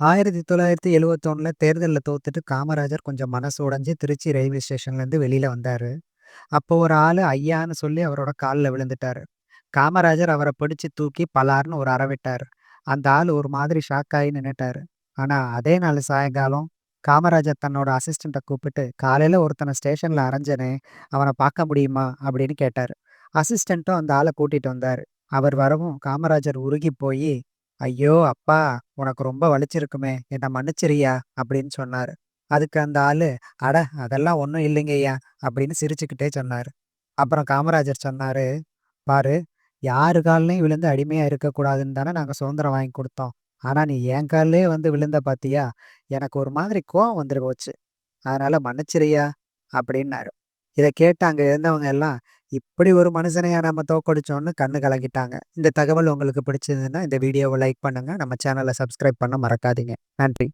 ஆயிரத்தி தொள்ளாயிரத்தி எழுவத்தொன்னுல தேர்தலில் தோத்துட்டு காமராஜர் கொஞ்சம் மனசு உடைஞ்சு திருச்சி ரயில்வே ஸ்டேஷன்லேருந்து வெளியில் வந்தார். அப்போ ஒரு ஆள் ஐயான்னு சொல்லி அவரோட காலில் விழுந்துட்டார். காமராஜர் அவரை பிடிச்சி தூக்கி பலார்னு ஒரு அறவிட்டார் அந்த ஆள் ஒரு மாதிரி ஷாக் ஆகி நின்றுட்டார் ஆனால் அதே நாள் சாயங்காலம் காமராஜர் தன்னோட அசிஸ்டண்ட்டை கூப்பிட்டு, காலையில் ஒருத்தனை ஸ்டேஷனில் அரைஞ்சனே அவனை பார்க்க முடியுமா?" அப்படின்னு கேட்டார். அசிஸ்டண்ட்டும் அந்த ஆளை கூட்டிகிட்டு வந்தார். அவர் வரவும் காமராஜர் உருகிப் போய் "ஐயோ! அப்பா! உனக்கு ரொம்ப வலிச்சிருக்குமே! என்னை மன்னிச்சிரியா அப்படின்னு சொன்னார் அதுக்கு அந்த ஆளு, "அட அதெல்லாம் ஒன்றும் இல்லைங்கய்யா" அப்படின்னு சிரிச்சுக்கிட்டே சொன்னார் அப்புறம் காமராஜர் சொன்னாரு, "பாரு, யாரு கால்லயும் விழுந்து அடிமையா இருக்கக்கூடாதுன்னு தானே நாங்கள் சுதந்திரம் வாங்கி கொடுத்தோம் ஆனா நீ என் கால்லயே வந்து விழுந்த பாத்தியா? எனக்கு ஒரு மாதிரி கோவம் வந்துட்டு போச்சு. அதனால மன்னிச்சிருய்யா" அப்படின்னாரு. இதை கேட்டு அங்கே இருந்தவங்க எல்லாம், "இப்படி ஒரு மனுஷனையா நம்ம தோற்கடிச்சோம்னு" கண்ணு கலங்கிட்டாங்க. இந்த தகவல் உங்களுக்கு பிடிச்சிருந்ததுன்னா இந்த வீடியோவை லைக் பண்ணுங்கள் நம்ம சேனலை சப்ஸ்கிரைப் பண்ண மறக்காதீங்க. நன்றி.